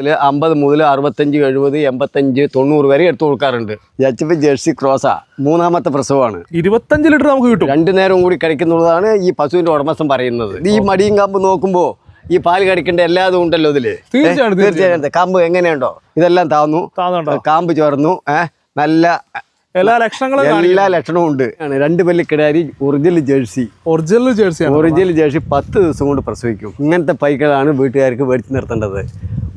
ഇതിൽ അമ്പത് മുതൽ അറുപത്തഞ്ച് എഴുപത് എൺപത്തഞ്ച് തൊണ്ണൂറ് വരെ എടുത്തു കൊടുക്കാറുണ്ട്. എച്ച് പി ജേഴ്സി ക്രോസാ മൂന്നാമത്തെ പ്രസവമാണ്. ഇരുപത്തഞ്ച് ലിറ്റർ നമുക്ക് കിട്ടും. രണ്ടു നേരം കൂടി കഴിക്കുന്നുള്ളതാണ് ഈ പശുവിന്റെ ഉടമസ്ഥൻ പറയുന്നത്. ഈ മടിയും കാമ്പ് നോക്കുമ്പോൾ ഈ പാൽ കടിക്കേണ്ട എല്ലാതും ഉണ്ടല്ലോ ഇതിൽ. തീർച്ചയായിട്ടും കമ്പ് കാമ്പ് എങ്ങനെയുണ്ടോ? ഇതെല്ലാം താന്നു. താന്നുണ്ടോ? കാമ്പ് ചേർന്നു. ഏഹ് നല്ല എല്ലാ ലക്ഷണങ്ങളും എല്ലാ ലക്ഷണവും ഉണ്ട്. രണ്ട് പല്ല് കിടാരി original Jersey. Original Jersey original Jersey പത്ത് ദിവസം കൊണ്ട് പ്രസവിക്കും. ഇങ്ങനത്തെ പൈക്കളാണ് വീട്ടുകാർക്ക് മേടിച്ച് നിർത്തേണ്ടത്.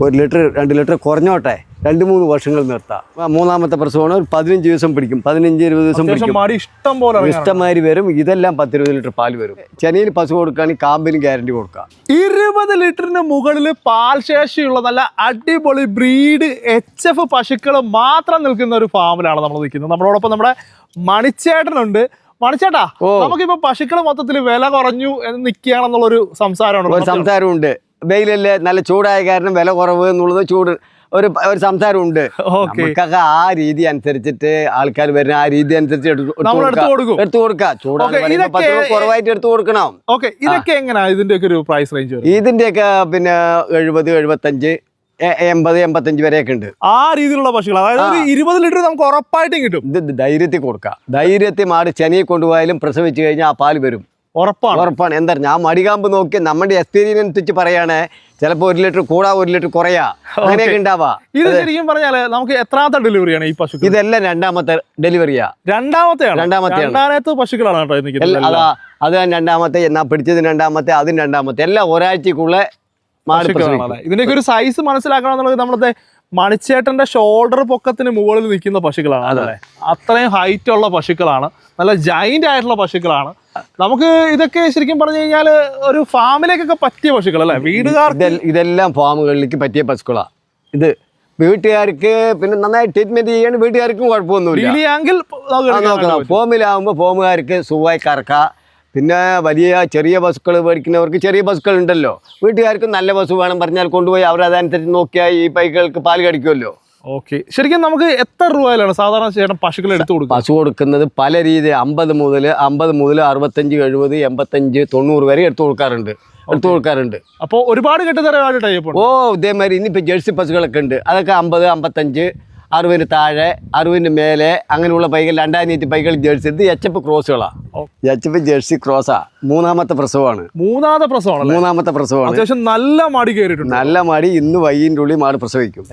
ഒരു ലിറ്റർ രണ്ട് ലിറ്റർ കുറഞ്ഞോട്ടെ? രണ്ട് മൂന്ന് വർഷങ്ങൾ നിർത്താം. മൂന്നാമത്തെ പ്രസവമാണ്. ഒരു പതിനഞ്ച് ദിവസം പിടിക്കും. പതിനഞ്ച് ഇരുപത് ദിവസം പിടിക്കും. ഇഷ്ടം പോലെ ഇഷ്ടമായി ഇഷ്ടമാതിരി വരും. ഇതെല്ലാം പത്ത് ഇരുപത് ലിറ്റർ പാൽ വരും. ചെനയിൽ പശു കൊടുക്കുകയാണെങ്കിൽ കാമ്പിന് ഗ്യാരണ്ടി കൊടുക്കാം. ഇരുപത് ലിറ്ററിന് മുകളിൽ പാൽ ശേഷിയുള്ള നല്ല അടിപൊളി ബ്രീഡ് എച്ച് എഫ് പശുക്കൾ മാത്രം നിൽക്കുന്ന ഒരു ഫാമിലാണ് നമ്മൾ നിൽക്കുന്നത്. നമ്മളോടൊപ്പം നമ്മുടെ മണിച്ചേട്ടനുണ്ട്. മണിച്ചേട്ടാ. നമുക്കിപ്പോ പശുക്കൾ മൊത്തത്തിൽ വില കുറഞ്ഞു എന്ന് നിൽക്കുകയാണെന്നുള്ളൊരു സംസാരമാണ് സംസാരമുണ്ട്. വെയിലല്ലേ നല്ല ചൂടായ കാരണം വില കുറവ് എന്നുള്ളത് ചൂട് ഒരു ഒരു സംസാരമുണ്ട്. ഓക്കെ. നമുക്കൊക്കെ ആ രീതി അനുസരിച്ചിട്ട് ആൾക്കാർ വരുന്ന ആ രീതി അനുസരിച്ച് എടുത്തു കൊടുക്കാം. കുറവായിട്ട് എടുത്ത് കൊടുക്കണം. ഓക്കെ ഇതൊക്കെ എങ്ങനെയാ ഇതിന്റെ ഒക്കെ ഒരു പ്രൈസ് റേഞ്ച് ഇതിന്റെയൊക്കെ പിന്നെ എഴുപത് എഴുപത്തഞ്ച് എൺപത് എൺപത്തഞ്ച് വരെയൊക്കെ ഉണ്ട്. ആ രീതിയിലുള്ള പശുക്കൾ അതായത് ഇരുപത് ലിറ്റർ നമുക്ക് ഉറപ്പായിട്ടും കിട്ടും. ഇത് ധൈര്യത്തിൽ കൊടുക്കാം. ധൈര്യത്തിൽ മാറി ചെനിയെ കൊണ്ടുപോയാലും പ്രസവിച്ചു കഴിഞ്ഞാൽ ആ പാൽ വരും. ഉറപ്പാണ്. ഉറപ്പാണ്. എന്താ ഞാൻ മടികാമ്പ് നോക്കി നമ്മുടെ എക്സ്പീരിയൻസ് അനുസരിച്ച് പറയാണ് ചിലപ്പോൾ ഒരു ലിറ്റർ കൂടാ ഒരു ലിറ്റർ കുറയാ. അങ്ങനെയൊക്കെ ഉണ്ടാവാ. ഇത് ശരിക്കും പറഞ്ഞാൽ നമുക്ക് എത്രാമത്തെ ഡെലിവറിയാണ് ഈ പശു ഇതെല്ലാം രണ്ടാമത്തെ ഡെലിവറിയാ. രണ്ടാമത്തെ രണ്ടാമത്തെ രണ്ടാമത്തെ പശുക്കളാണ് കേട്ടോ അതാ അത് രണ്ടാമത്തെ എന്നാ പിടിച്ചത് രണ്ടാമത്തെ അതും രണ്ടാമത്തെ. എല്ലാം ഒരാഴ്ചക്കുള്ള ഇതിന്റെയൊക്കെ ഒരു സൈസ് മനസ്സിലാക്കണം എന്നുള്ളത് നമ്മളത്തെ മണിച്ചേട്ടന്റെ ഷോൾഡർ പൊക്കത്തിന് മുകളിൽ നിൽക്കുന്ന പശുക്കളാണ് അത്രയും ഹൈറ്റ് ഉള്ള പശുക്കളാണ്. നല്ല ജൈന്റ് ആയിട്ടുള്ള പശുക്കളാണ്. നമുക്ക് ഇതൊക്കെ ശരിക്കും പറഞ്ഞു കഴിഞ്ഞാൽ ഒരു ഫാമിലേക്കൊക്കെ പറ്റിയ പശുക്കൾ അല്ലേ? വീടുകാർക്ക് ഇതെല്ലാം ഫാമുകളിലേക്ക് പറ്റിയ പശുക്കളാ. ഇത് വീട്ടുകാർക്ക് പിന്നെ നന്നായി ട്രീറ്റ്മെന്റ് ചെയ്യാൻ വീട്ടുകാർക്കും കുഴപ്പമൊന്നുമില്ല. ഫോമിലാവുമ്പോ ഫോമിലാവുമ്പോൾ ഫോമുകാർക്ക് സുഖമായി കറക്കാം. പിന്നെ വലിയ ചെറിയ ബസ്സുകൾ മേടിക്കുന്നവർക്ക് ചെറിയ ബസ്സുകൾ ഉണ്ടല്ലോ വീട്ടുകാർക്ക് നല്ല ബസ് വേണം പറഞ്ഞാൽ കൊണ്ടുപോയി അവർ അതനുസരിച്ച് നോക്കിയാൽ ഈ പൈകൾക്ക് പാൽ കടിക്കുമല്ലോ. ഓക്കെ. ശരിക്കും നമുക്ക് എത്ര രൂപയിലാണ് സാധാരണ ചേട്ടൻ പശുക്കൾ എടുത്തു കൊടുക്കുക? പശു കൊടുക്കുന്നത് പല രീതി അമ്പത് മുതൽ അമ്പത് മുതൽ അറുപത്തഞ്ച് എഴുപത് എൺപത്തഞ്ച് തൊണ്ണൂറ് വരെ എടുത്തു കൊടുക്കാറുണ്ട്. എടുത്തു കൊടുക്കാറുണ്ട്. അപ്പോൾ ഒരുപാട് കെട്ടുതരമായിട്ട് ടൈപ്പ് ഓ ഇതേമാതിരി ഇനിയിപ്പോൾ ജേഴ്സി പശുക്കളൊക്കെ ഉണ്ട്. അതൊക്കെ അമ്പത് അമ്പത്തഞ്ച് അറുപതിന് താഴെ അറുപതിന് മേലെ അങ്ങനെയുള്ള പൈകൾ രണ്ടായിരത്തി പൈകൾ ജേഴ്സി. ഇത് എച്ച് എഫ് ക്രോസുകളാണ്. എച്ച് എഫ് ജേഴ്സി ക്രോസാ. മൂന്നാമത്തെ പ്രസവമാണ്. മൂന്നാമത്തെ പ്രസവമാണ് മൂന്നാമത്തെ പ്രസവമാണ്. അത്യാവശ്യം നല്ല മാടി കയറിയിട്ടുണ്ട്. നല്ല മാടി ഇന്ന് വൈകിന്റെ ഉള്ളിൽ മാട് പ്രസവിക്കും.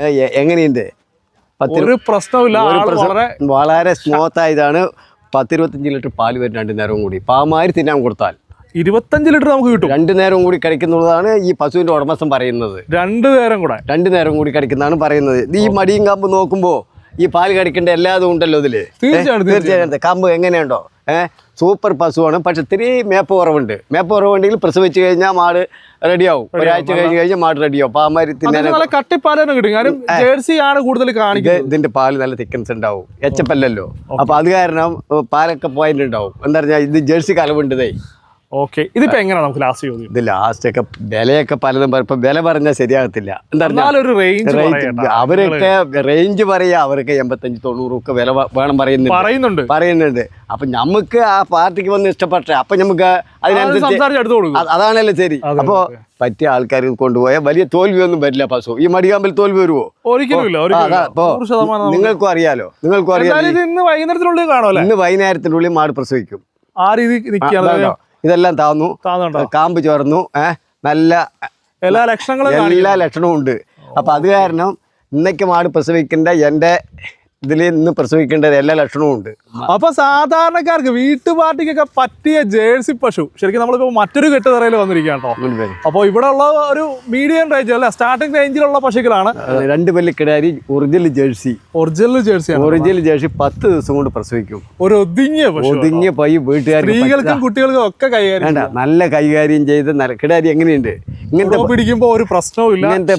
എങ്ങനെയുണ്ട്? ഒരു പ്രസവം വളരെ വളരെ സ്മൂത്ത് ആയതാണ് പത്തിരുപത്തഞ്ച് ലിറ്റർ പാൽ വരും രണ്ടു നേരവും കൂടി. പാമാരി തിന്നാൻ കൊടുത്താൽ. ഇരുപത്തഞ്ച് ലിറ്റർ നമുക്ക് കിട്ടും. രണ്ടു നേരം കൂടി കഴിക്കുന്നുള്ളതാണ് ഈ പശുവിന്റെ ഉടമസ്ഥൻ പറയുന്നത്. രണ്ടു നേരം കൂടെ. രണ്ടു നേരം കൂടി കഴിക്കുന്നതാണ് പറയുന്നത്. ഈ മടിയും കാമ്പ് നോക്കുമ്പോ ഈ പാൽ കടിക്കേണ്ട എല്ലാതും ഉണ്ടല്ലോ ഇതിൽ. തീർച്ചയായിട്ടും കാമ്പ് എങ്ങനെയുണ്ടോ? ഏഹ് സൂപ്പർ പശുവാണ്. പക്ഷെ ഇത്തിരി മേപ്പ് കുറവുണ്ട്. മേപ്പ് കുറവുണ്ടെങ്കിൽ പ്രസവിച്ച് കഴിഞ്ഞാൽ മാട് റെഡിയാവും. ഒരാഴ്ച കഴിഞ്ഞ് കഴിഞ്ഞാൽ മാട് റെഡിയാവും. പാമാരി നല്ല കട്ടിപ്പാലനം കിട്ടും. കാരണം ജേഴ്സി ആണ് കൂടുതൽ കാണിക്കുന്നത്. ഇതിന്റെ പാൽ നല്ല തിക്കൻസ് ഉണ്ടാവും. എച്ചപ്പല്ലല്ലോ അപ്പൊ അത് കാരണം പാലൊക്കെ പോയിന്റ് ഉണ്ടാവും. എന്താ പറഞ്ഞാൽ ഇത് ജേഴ്സി കലവുണ്ടതേ ഓക്കെ ഇതിപ്പോ എങ്ങനെയാണ് നമുക്ക് ലാസ്റ്റ് ചോദ്യം? ഇത് ലാസ്റ്റ് ഒക്കെ വിലയൊക്കെ പലതും ഇപ്പൊ വില പറഞ്ഞാൽ ശരിയാകത്തില്ല. എന്തായാലും റേഞ്ച് അവരൊക്കെ റേഞ്ച് പറയാ അവർക്ക് എൺപത്തഞ്ച് തൊണ്ണൂറ് ഒക്കെ വില വേണം പറയുന്നുണ്ട്. പറയുന്നുണ്ട്. പറയുന്നുണ്ട്. അപ്പൊ നമുക്ക് ആ പാർട്ടിക്ക് വന്ന് ഇഷ്ടപ്പെട്ട അപ്പൊ നമുക്ക് അതിനനുസരിച്ച് അതാണല്ലോ ശരി. അപ്പൊ പറ്റിയ ആൾക്കാർ കൊണ്ടുപോയാൽ വലിയ തോൽവിയൊന്നും വരില്ല പശു. ഈ മടികാമ്പിൽ തോൽവി വരുമോ നിങ്ങൾക്കും അറിയാലോ നിങ്ങൾക്കും അറിയാലോ ഇന്ന് വൈകുന്നേരത്തിനുള്ളിൽ ഇന്ന് വൈകുന്നേരത്തിനുള്ളിൽ മാട് പ്രസവിക്കും. ആ രീതി ഇതാണ്ടോ? ഇതെല്ലാം താന്നു. കാമ്പ് ചോർന്നു ഏഹ് നല്ല എല്ലാ ലക്ഷണങ്ങളും. എല്ലാ ലക്ഷണവും ഉണ്ട്. അപ്പൊ അത് കാരണം ഇന്നേക്ക് മാട് പ്രസവിക്കേണ്ട എന്റെ ഇതിൽ ഇന്ന് പ്രസവിക്കേണ്ട എല്ലാ ലക്ഷണവും ഉണ്ട്. അപ്പൊ സാധാരണക്കാർക്ക് വീട്ടുപാർട്ടിക്കൊക്കെ പറ്റിയ ജേഴ്സി പശു ശരിക്കും നമ്മളിപ്പോ മറ്റൊരു കെട്ടുതറയിൽ വന്നിരിക്കുകയാണ് കേട്ടോ. അപ്പോൾ ഇവിടെ ഉള്ള ഒരു മീഡിയം റേഞ്ച് അല്ലെ സ്റ്റാർട്ടിംഗ് റേഞ്ചിലുള്ള പശുക്കളാണ്. രണ്ട് പല്ല് കിടാരി original Jersey original Jersey original Jersey പത്ത് ദിവസം കൊണ്ട് പ്രസവിക്കും. ഒരു ഒതുങ്ങിയ ഒതുങ്ങിയ പൈ വീട്ടുകാർ സ്ത്രീകൾക്കും കുട്ടികൾക്കും ഒക്കെ കൈകാര്യം നല്ല കൈകാര്യം ചെയ്ത് നല്ല കിടാരി എങ്ങനെയുണ്ട്? ഇങ്ങനത്തെ പിടിക്കുമ്പോൾ ഒരു പ്രശ്നവും ഇങ്ങനത്തെ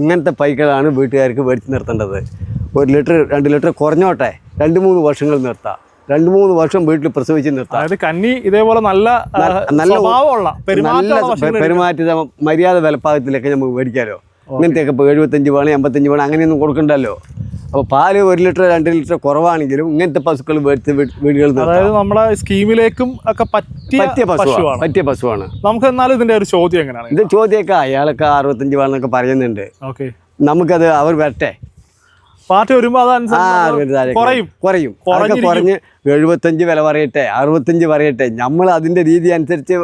ഇങ്ങനത്തെ പൈകളാണ് വീട്ടുകാർക്ക് മേടിച്ച് നിർത്തേണ്ടത്. ഒരു ലിറ്റർ രണ്ട് ലിറ്റർ കുറഞ്ഞോട്ടെ രണ്ട് മൂന്ന് വർഷങ്ങൾ നിർത്താം. രണ്ട് മൂന്ന് വർഷം വീട്ടിൽ പ്രസവിച്ച് നിർത്താം. അതായത് കന്നി ഇതേപോലെ നല്ല നല്ല- നല്ല പെരുമാറ്റ മര്യാദ വിലപ്പാകത്തിലൊക്കെ നമുക്ക് മേടിക്കാമല്ലോ ഇങ്ങനത്തെയൊക്കെ ഇപ്പോൾ എഴുപത്തഞ്ച് വേണം എൺപത്തഞ്ച് വേണം അങ്ങനെയൊന്നും കൊടുക്കണ്ടല്ലോ. അപ്പോൾ പാൽ ഒരു ലിറ്റർ രണ്ട് ലിറ്റർ കുറവാണെങ്കിലും ഇങ്ങനത്തെ പശുക്കൾ മേടിച്ച് വീടുകളിൽ അതായത് നമ്മുടെ സ്കീമിലേക്കും ഒക്കെ പറ്റിയ പറ്റിയ പശുവാണ്. പറ്റിയ പശുവാണ്. നമുക്ക് എന്നാലും ഇതിന്റെ ഒരു ചോദ്യം എങ്ങനെയാണ്? ഇത് ചോദ്യമൊക്കെ അയാളൊക്കെ അറുപത്തഞ്ച് വേണമെന്നൊക്കെ പറയുന്നുണ്ട്. ഓക്കെ. നമുക്കത് അവർ വരട്ടെ. പാർട്ടി വരുമ്പോ ആ അതനുസരിച്ച് കുറയും. കുറയും. കുറഞ്ഞ് എഴുപത്തഞ്ച് വില പറയട്ടെ അറുപത്തഞ്ച് പറയട്ടെ. നമ്മൾ അതിന്റെ രീതി അനുസരിച്ച്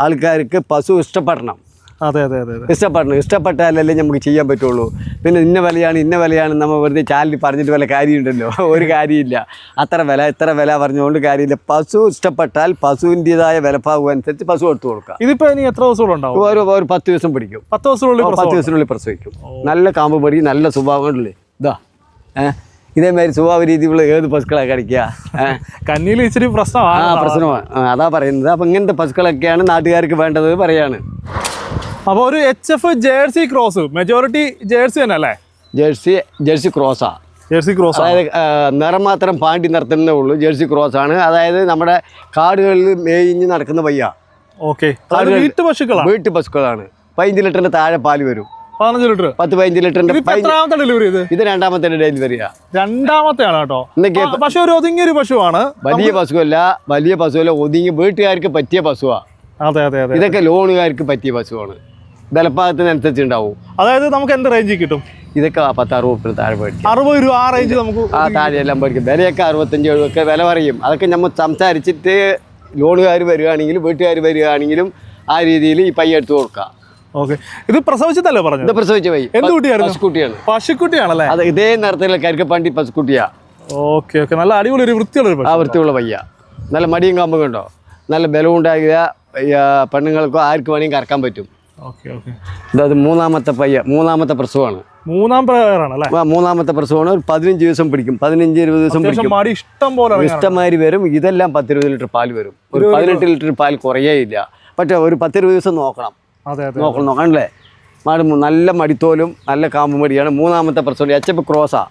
ആൾക്കാർക്ക് പശു ഇഷ്ടപ്പെടണം. അതെ അതെ അതെ ഇഷ്ടപ്പെടണം. ഇഷ്ടപ്പെട്ടാലല്ലേ നമുക്ക് ചെയ്യാൻ പറ്റുള്ളൂ. പിന്നെ ഇന്ന വിലയാണ് ഇന്ന വിലയാണ് നമ്മൾ വെറുതെ ചാനലിൽ പറഞ്ഞിട്ട് വല്ല കാര്യമുണ്ടല്ലോ? ഒരു കാര്യമില്ല. അത്ര വില ഇത്ര വില പറഞ്ഞുകൊണ്ട് കാര്യമില്ല. പശു ഇഷ്ടപ്പെട്ടാൽ പശുവിന്റെതായ വിലപ്പാവ് അനുസരിച്ച് പശു എടുത്തു കൊടുക്കാം ഇതിപ്പോ ഇനി എത്ര ദിവസം ഉണ്ടാവും? ഒരു ഒരു പത്ത് ദിവസം പിടിക്കും. പത്ത് ദിവസത്തിനുള്ളിൽ പത്ത് ദിവസത്തിനുള്ളിൽ പ്രസവിക്കും. നല്ല കാമ്പ് പടി നല്ല സ്വഭാവങ്ങളില്ലേ ഇതാ. ഏഹ് ഇതേമാതിരി സ്വഭാവ രീതിയിലുള്ള ഏത് പശുക്കളാണ് കടിക്കുക? കന്നിയിൽ ഇച്ചിരി ആ പ്രശ്നമാണ് പ്രശ്നമാണ് അതാ പറയുന്നത്. അപ്പം ഇങ്ങനത്തെ പശുക്കളൊക്കെയാണ് നാട്ടുകാർക്ക് വേണ്ടത് പറയാണ്. അപ്പൊ ഒരു H F Jersey cross majority Jersey തന്നെ അല്ലേ? ജേഴ്സി ജേഴ്സി ക്രോസാ ജേഴ്സി ക്രോസ് അതായത് നിറം മാത്രം പാണ്ടി നിർത്തുന്നേ ഉള്ളൂ ജേഴ്സി ക്രോസ് ആണ്. അതായത് നമ്മുടെ കാടുകളിൽ മേയിഞ്ഞ് നടക്കുന്ന പയ്യ. ഓക്കെ വീട്ടു പശുക്കളാണ് വീട്ടു പശുക്കളാണ്. പതിനഞ്ച് ലിറ്ററിന്റെ താഴെ പാൽ വരും. പതിനഞ്ച് ലിറ്റർ? പത്ത് പതിനഞ്ച് ലിറ്ററിന്റെ ഡെലിവറി ഇത്? ഇത് രണ്ടാമത്തെ ഡെലിവറിയാ രണ്ടാമത്തെ ആണ് കേട്ടോ പക്ഷെ ഒരു ഒതുങ്ങിയ ഒരു പശുവാണ്. വലിയ പശുവല്ല വലിയ പശുവല്ല ഒതുങ്ങി വീട്ടുകാർക്ക് പറ്റിയ പശുവാ. അതെ അതെ അതെ. ഇതൊക്കെ ലോണുകാർക്ക് പറ്റിയ പശുവാണ്. ബലപ്പാകത്തിനനുസരിച്ച് ഉണ്ടാവും അതായത് നമുക്ക് എന്ത് റേഞ്ചിൽ കിട്ടും? ഇതൊക്കെ പത്ത് അറുപത് റുപ്യ താഴെ മേടിക്കും അറുപത് രൂപ ആ റേഞ്ച് നമുക്ക് ആ താഴെയെല്ലാം മേടിക്കും വിലയൊക്കെ അറുപത്തഞ്ച് എഴുപതൊക്കെ വില പറയും. അതൊക്കെ നമ്മൾ സംസാരിച്ചിട്ട് ലോണുകാർ വരികയാണെങ്കിലും വീട്ടുകാർ വരികയാണെങ്കിലും ആ രീതിയിൽ ഈ പയ്യ എടുത്തു കൊടുക്കുക ഓക്കെ ഇത് പ്രസവിച്ചതല്ലേ ഇത് പറഞ്ഞത് പ്രസവിച്ച പയ്യ. എന്ത് കുട്ടിയായിരുന്നു? പശുക്കുട്ടിയാണ്. പശുക്കുട്ടിയാണല്ലേ? അത് ഇതേ നിറത്തിലുള്ള കരിക്കപ്പാണ്ടി പശുക്കുട്ടിയാ. ഓക്കെ ഓക്കെ നല്ല അടിപൊളി ഒരു വൃത്തിയുള്ള ആ വൃത്തിയുള്ള പയ്യ. നല്ല മടിയും കാമ്പും കണ്ടോ നല്ല ബലവും ഉണ്ടാകുക. പെണ്ണുങ്ങൾക്കോ ആർക്ക് വേണമെങ്കിൽ കറക്കാൻ പറ്റും. ഇതത് മൂന്നാമത്തെ പയ്യ മൂന്നാമത്തെ പ്രസവമാണ്. മൂന്നാം പ്രകാരമാണ് അല്ലേ? ആ, മൂന്നാമത്തെ പ്രസവമാണ്. ഒരു പതിനഞ്ച് ദിവസം പിടിക്കും. പതിനഞ്ച് ഇരുപത് ദിവസം പിടിക്കും. ഇഷ്ടം പോലെ. ഇഷ്ടമാതിരി വരും. ഇതെല്ലാം പത്തിരുപത് ലിറ്റർ പാൽ വരും. ഒരു പതിനെട്ട് ലിറ്റർ പാൽ കുറയേ ഇല്ല. പക്ഷേ ഒരു പത്തിരുപത് ദിവസം നോക്കണം. നോക്കണം നോക്കണം നോക്കണല്ലേ മാട് നല്ല മടിത്തോലും നല്ല കാമ്പ് മടിയാണ്. മൂന്നാമത്തെ പ്രസവം എച്ച് എഫ് ക്രോസാ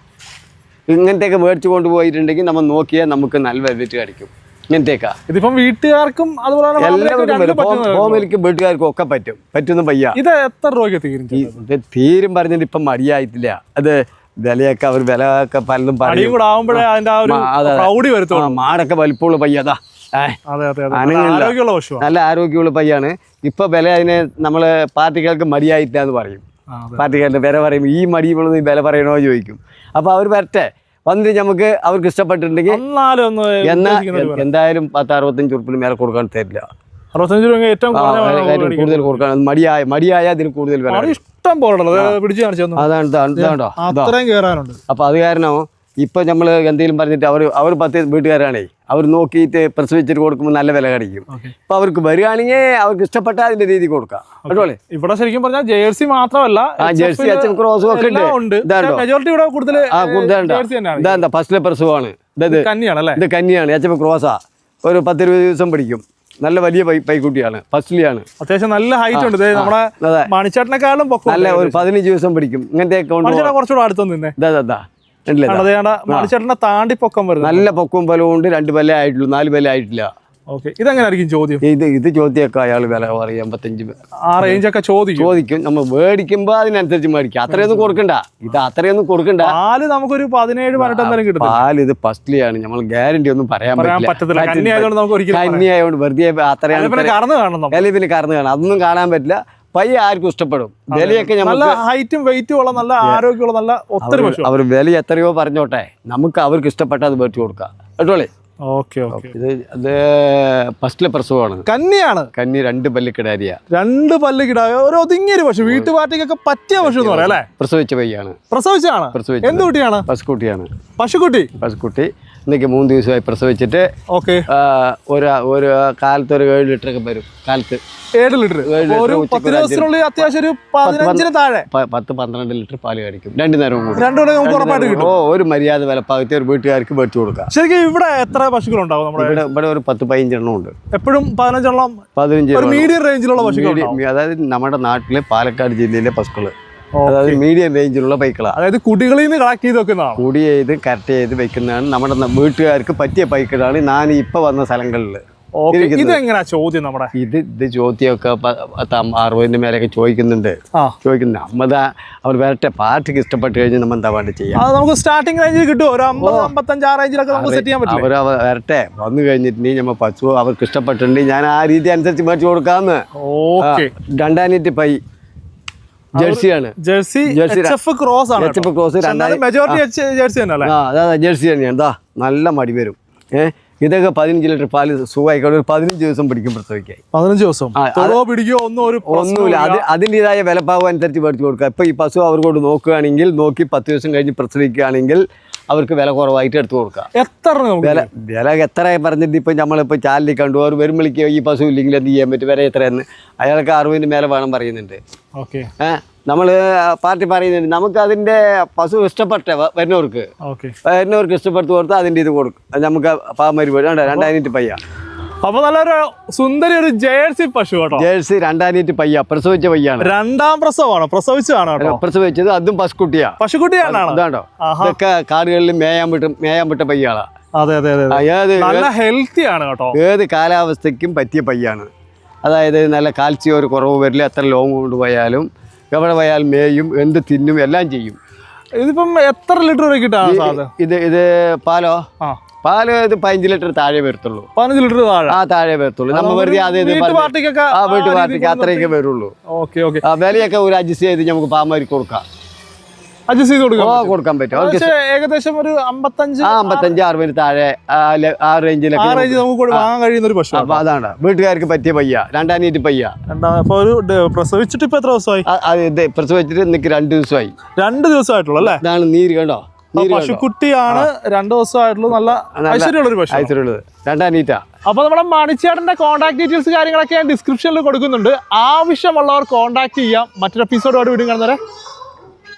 ഇങ്ങനത്തെയൊക്കെ മേടിച്ചു കൊണ്ടുപോയിട്ടുണ്ടെങ്കിൽ നമ്മൾ നോക്കിയാൽ നമുക്ക് നല്ല വെൽവെറ്റ് കടിക്കും ഇങ്ങനത്തേക്കാ ഇതിപ്പം വീട്ടുകാർക്കും അതുപോലെ. ഹോമിലിക്കും വീട്ടുകാർക്കും ഒക്കെ പറ്റും. പറ്റുന്ന പയ്യ ഇത് എത്ര രൂപയ്ക്ക് തീരും തീരും പറഞ്ഞിട്ട് ഇപ്പം മടിയായിട്ടില്ല. അത് വിലയൊക്കെ അവർ വില ഒക്കെ പലതും പറയും. മാടൊക്കെ വലിപ്പമുള്ള പയ്യതാ. നല്ല ആരോഗ്യമുള്ള പയ്യാണ്. ഇപ്പൊ വില അതിന് നമ്മൾ പാർട്ടികൾക്ക് മടിയായിട്ടില്ല എന്ന് പറയും. പാർട്ടിക്കാരുടെ വില പറയും. ഈ മടിയുള്ള വില പറയണോ ചോദിക്കും. അപ്പൊ അവർ വരട്ടെ. വന്നിട്ട് നമുക്ക് അവർക്ക് ഇഷ്ടപ്പെട്ടിട്ടുണ്ടെങ്കിൽ എന്നാ. എന്തായാലും പത്ത് അറുപത്തഞ്ച് ഉറുപ്പിന് മേലെ കൊടുക്കാൻ തരില്ല. അറുപത്തഞ്ച് രൂപ ഏറ്റവും. കൂടുതൽ കൊടുക്കാൻ അത് മടിയായ മടിയായ അതിന് കൂടുതൽ ഇഷ്ടം പോലെ അതാണ് അത്രയും കയറാനുണ്ട് അപ്പോൾ അത് കാരണം ഇപ്പൊ നമ്മൾ എന്തെങ്കിലും പറഞ്ഞിട്ട് അവർ അവർ പത്ത് വീട്ടുകാരാണേ അവർ നോക്കിയിട്ട് പ്രസവിച്ചിട്ട് കൊടുക്കുമ്പോൾ നല്ല വില കടിക്കും അപ്പോൾ അവർക്ക് വരികയാണെങ്കിൽ അവർക്ക് ഇഷ്ടപ്പെട്ട അതിന്റെ രീതി കൊടുക്കാം. കേട്ടോളെ ഇവിടെ ശരിക്കും പറഞ്ഞാൽ ജേഴ്സി മാത്രമല്ല ജേഴ്സി അച്ഛൻ ക്രോസും ഒക്കെ ഉണ്ട്. ഇതാണ്ടോ ഫസ്റ്റിലെ പ്രസവമാണ്. ഇത് കന്നിയാണ്. അച്ഛൻ ക്രോസാ ഒരു പത്തിരുപത് ദിവസം പിടിക്കും. നല്ല വലിയ പൈക്കുട്ടിയാണ്. ഫസ്റ്റിലിയാണ് അത്യാവശ്യം നല്ല ഹൈറ്റ് ഉണ്ട്. നമ്മുടെ മണിച്ചേട്ടനെക്കാളും നല്ല ഒരു പതിനഞ്ച് ദിവസം പിടിക്കും. ഇങ്ങനത്തെ കുറച്ചുകൂടെ അടുത്തൊന്നും ഇതാ. മണിച്ചേട്ടനെ താണ്ടി പൊക്കം വരുന്നത് നല്ല പൊക്കം ബലവും ഉണ്ട് രണ്ട് ബല ആയിട്ടുള്ളൂ നാല് ബല ആയിട്ടില്ല. ഓക്കെ. ഇതെങ്ങനെയായിരിക്കും ചോദ്യം? ഇത് ഇത് ചോദ്യമൊക്കെ അയാൾ വില പറയും എൺപത്തഞ്ച് ആ റേഞ്ച് ഒക്കെ ചോദിക്കും. ചോദിക്കും. നമ്മൾ മേടിക്കുമ്പോൾ അതിനനുസരിച്ച് മേടിക്കും. അത്രയൊന്നും കൊടുക്കണ്ട. ഇത് അത്രയൊന്നും കൊടുക്കണ്ട. പാൽ നമുക്കൊരു പതിനേഴ് പതിനെട്ട് എന്തായാലും കിട്ടും പാൽ ഇത് ഫസ്റ്റ്ലിയാണ് നമ്മൾ ഗ്യാരണ്ടി ഒന്നും പറയാൻ പറ്റില്ല. പറ്റത്തില്ല. കന്നി ആയതുകൊണ്ട് നമുക്ക് ഒരിക്കലും. കന്നി ആയതുകൊണ്ട് വെറുതെ അത്രയാണ് കറന്ന് കാണണം നമ്മൾ പിന്നെ കറന്ന് കാണാം അതൊന്നും കാണാൻ പറ്റില്ല. പയ്യ ആർക്കും ഇഷ്ടപ്പെടും. വിലയൊക്കെ നല്ല ഹൈറ്റും വെയിറ്റും ഉള്ള നല്ല ആരോഗ്യമുള്ള നല്ല ഒത്തിരി അവർ വില എത്രയോ പറഞ്ഞോട്ടെ. നമുക്ക് അവർക്ക് ഇഷ്ടപ്പെട്ട അത് മേടിച്ചു കൊടുക്കാം. കേട്ടോളേ? Okay okay. ഇത് അത് ഫസ്റ്റിലെ പ്രസവമാണ്. കന്നിയാണ്. കന്നി രണ്ട് പല്ല് കിടാരിയ. രണ്ട് പല്ല് കിടായ ഒരു ഒതുങ്ങിയൊരു പശു വീട്ടുപാർട്ടിക്കൊക്കെ പറ്റിയ പശു എന്ന് പറയാം അല്ലേ? പ്രസവിച്ച പയ്യാണ്. പ്രസവിച്ചാണ് പ്രസവിച്ചത് എന്ത് കുട്ടിയാണ്? പശുക്കുട്ടിയാണ്. പശുക്കുട്ടി? പശുക്കുട്ടി. ഇന്നേക്ക് മൂന്ന് ദിവസമായി പ്രസവിച്ചിട്ട് ഓക്കെ. ഒരു ഒരു കാലത്ത് ഒരു ഏഴ് ലിറ്റർ ഒക്കെ വരും കാലത്ത്. ഏഴ് ലിറ്റർ ഒരു പത്ത് ദിവസത്തിനുള്ളിൽ അത്യാവശ്യം ഒരു പതിനഞ്ചിന് താഴെ. പത്ത് പന്ത്രണ്ട് ലിറ്റർ പാൽ കഴിക്കും രണ്ടു നേരവും കൂടി രണ്ടു നേരം നമുക്ക് ഉറപ്പായിട്ട് കിട്ടും. ഓ ഒരു മര്യാദ വിലപ്പാകത്തെ ഒരു വീട്ടുകാർക്ക് മേടിച്ചു കൊടുക്കാം. ശരിക്കും ഇവിടെ എത്ര പശുക്കളുണ്ടാവും നമ്മുടെ ഇവിടെ ഇവിടെ ഒരു പത്ത് പതിനഞ്ചെണ്ണം ഉണ്ട്. എപ്പോഴും പതിനഞ്ചെണ്ണം പതിനഞ്ച് മീഡിയം റേഞ്ചിലുള്ള പശുക്കൾ അതായത് നമ്മുടെ നാട്ടിലെ പാലക്കാട് ജില്ലയിലെ പശുക്കൾ. അതായത് മീഡിയം റേഞ്ചിലുള്ള ബൈക്കുകളാണ് അതായത് കുടികളിൽ നിന്ന് കളക്ട് ചെയ്ത് വെക്കുന്നതാണ്. കുടി ചെയ്ത് കറക്റ്റ് ചെയ്ത് വെക്കുന്നതാണ്. നമ്മുടെ വീട്ടുകാർക്ക് പറ്റിയ ബൈക്കുകളാണ് ഞാൻ ഇപ്പൊ വന്ന സ്ഥലങ്ങളിൽ. ഇതെങ്ങനെയാ ചോദ്യം നമ്മുടെ? ഇത് ഇത് ചോദ്യമൊക്കെ അറുപതിന്റെ മേലൊക്കെ ചോദിക്കുന്നുണ്ട്. ആ. ചോദിക്കുന്നു നമ്മതാ അവർ വേറെ പാർട്ടിക്ക് ഇഷ്ടപ്പെട്ട് കഴിഞ്ഞാൽ നമ്മൾ എന്താ വേണ്ടി ചെയ്യാം? നമുക്ക് സ്റ്റാർട്ടിംഗ് റേഞ്ചിൽ കിട്ടും. ഒരു അമ്പത് അമ്പത്തഞ്ച് ആ റേഞ്ചിലൊക്കെ നമുക്ക് സെറ്റ് ചെയ്യാൻ പറ്റില്ല? അവർ വരട്ടെ. വന്നു കഴിഞ്ഞിട്ടുണ്ടെങ്കിൽ നമ്മൾ പശു അവർക്ക് ഇഷ്ടപ്പെട്ടിട്ടുണ്ടെങ്കിൽ ഞാൻ ആ രീതി അനുസരിച്ച് മേടിച്ചു കൊടുക്കാമെന്ന് രണ്ടായിരത്തി രണ്ടാനീറ്റ് പൈ. ജേഴ്സിയാണ്. ജേഴ്സി ജേഴ്സി ക്രോസ് ആണ് രണ്ടായിരം- മെജോറിറ്റി ജേഴ്സി തന്നെ അല്ലേ ആ അതാ ജേഴ്സി തന്നെയാണ്. എന്താ നല്ല മടി വരും. ഏ ഇതൊക്കെ പതിനഞ്ച് ലിറ്റർ പാൽ സുഖമായിക്കോട്ടെ. ഒരു പതിനഞ്ച് ദിവസം പിടിക്കും പ്രസവിക്കാൻ പതിനഞ്ച് ദിവസം. പിടിക്കോ ഒന്നും ഒരു ഒന്നുമില്ല. അത് അതിന്റെതായ വിലപ്പാവ് അനുസരിച്ച് പഠിച്ചു കൊടുക്കുക. ഇപ്പോൾ ഈ പശു അവർക്കോട് നോക്കുകയാണെങ്കിൽ നോക്കി പത്ത് ദിവസം കഴിഞ്ഞ് പ്രസവിക്കുകയാണെങ്കിൽ അവർക്ക് വില കുറവായിട്ട് എടുത്തു കൊടുക്കുക. എത്ര വില വില എത്ര പറഞ്ഞിട്ട് ഇപ്പം നമ്മളിപ്പോൾ ചാലിൽ കണ്ടു. അവർ വരുമ്പോഴേക്ക് ഈ പശു ഇല്ലെങ്കിൽ എന്ത് ചെയ്യാൻ പറ്റും? വില എത്രയെന്ന്. അയാൾക്ക് അറുപതിന് മേലെ വേണം പറയുന്നുണ്ട്. ഓക്കെ. ഏഹ് നമ്മൾ പാർട്ടി പറയുന്നുണ്ട് നമുക്ക് അതിന്റെ പശു ഇഷ്ടപ്പെട്ട വരുന്നവർക്ക് വരുന്നവർക്ക് ഇഷ്ടപ്പെടുത്തു കൊടുത്ത് അതിന്റെ ഇത് കൊടുക്കും. നമുക്ക് പാമരി വേണ്ട രണ്ടായിരത്തി പയ്യ. അപ്പൊ നല്ലൊരു സുന്ദരി ഒരു ജേഴ്സി പശു കേട്ടോ. ജേഴ്സി രണ്ടായിരത്തി പയ്യ പ്രസവിച്ച പയ്യാണ്. രണ്ടാം പ്രസവമാണ് പ്രസവിച്ചതാണ് പ്രസവിച്ചത് അതും പശുക്കുട്ടിയാ. പശുക്കുട്ടിയാണ് ആഹാ. ഇതൊക്കെ കാടുകളിൽ മേയാൻ വിട്ട് മേയാൻ വിട്ട പയ്യാളാ. അതെ അതെ അതെ അതെ. ഏത് നല്ല ഹെൽത്തി ആണ് കേട്ടോ. ഏത് കാലാവസ്ഥയ്ക്കും പറ്റിയ പയ്യാണ്. അതായത് നല്ല കാൽസ്യം ഒരു കുറവ് വരില്ല എത്ര ലോങ് കൊണ്ടുപോയാലും എവിടെ പോയാൽ മേയും എന്ത് തിന്നും എല്ലാം ചെയ്യും. ഇതിപ്പം എത്ര ലിറ്റർ വരെ കിട്ടാണ് ഇത് ഇത് പാലോ? പാൽ ഇത് പതിനഞ്ച് ലിറ്റർ താഴെ വരത്തുള്ളൂ. പതിനഞ്ച് ലിറ്റർ താഴെ? ആ താഴെ വരത്തുള്ളൂ. നമ്മൾ വെറുതെ അത് വീട്ടു പാർട്ടിക്ക് അത്രയൊക്കെ വരുള്ളൂ. Okay okay. വിലയൊക്കെ ഒരു അഡ്ജസ്റ്റ് ചെയ്ത് നമുക്ക് പാമാരി കൊടുക്കാം. അഡ്ജസ്റ്റ് ചെയ്ത് ഓ കൊടുക്കാം കൊടുക്കാൻ പറ്റും. ഏകദേശം ഒരു അമ്പത്തഞ്ച് അമ്പത്തഞ്ച് അറുപതിന് താഴെ ആ ലെ- ആ റേഞ്ചിലൊക്കെ റേഞ്ച് നമുക്ക് വാങ്ങാൻ കഴിയുന്ന ഒരു പശു അപ്പൊ അതാണ്. വീട്ടുകാർക്ക് പറ്റിയ പയ്യ രണ്ടാനീറ്റ് പയ്യ. രണ്ടാം അപ്പൊ ഒരു പ്രസവിച്ചിട്ട് ഇപ്പൊ എത്ര ദിവസമായി? പ്രസവിച്ചിട്ട് നിനക്ക് രണ്ട് ദിവസമായി. രണ്ട് ദിവസമായിട്ടുള്ളൂ അല്ലേ? ഇതാണ് നീര് കണ്ടോ? പശുക്കുട്ടിയാണ് രണ്ടു ദിവസമായിട്ടുള്ളത് നല്ല ഐശ്വര്യമുള്ള ഒരു പശു ഐശ്വര്യമുള്ളത്. രണ്ടാനീറ്റാ അപ്പൊ നമ്മുടെ മണിച്ചേട്ടന്റെ കോൺടാക്ട് ഡീറ്റെയിൽസ് കാര്യങ്ങളൊക്കെ ഞാൻ ഡിസ്ക്രിപ്ഷനിൽ കൊടുക്കുന്നുണ്ട്. ആവശ്യമുള്ളവർ കോൺടാക്ട് ചെയ്യാം. മറ്റൊരു എപ്പിസോഡോട് വീണ്ടും കാണുന്നവരെ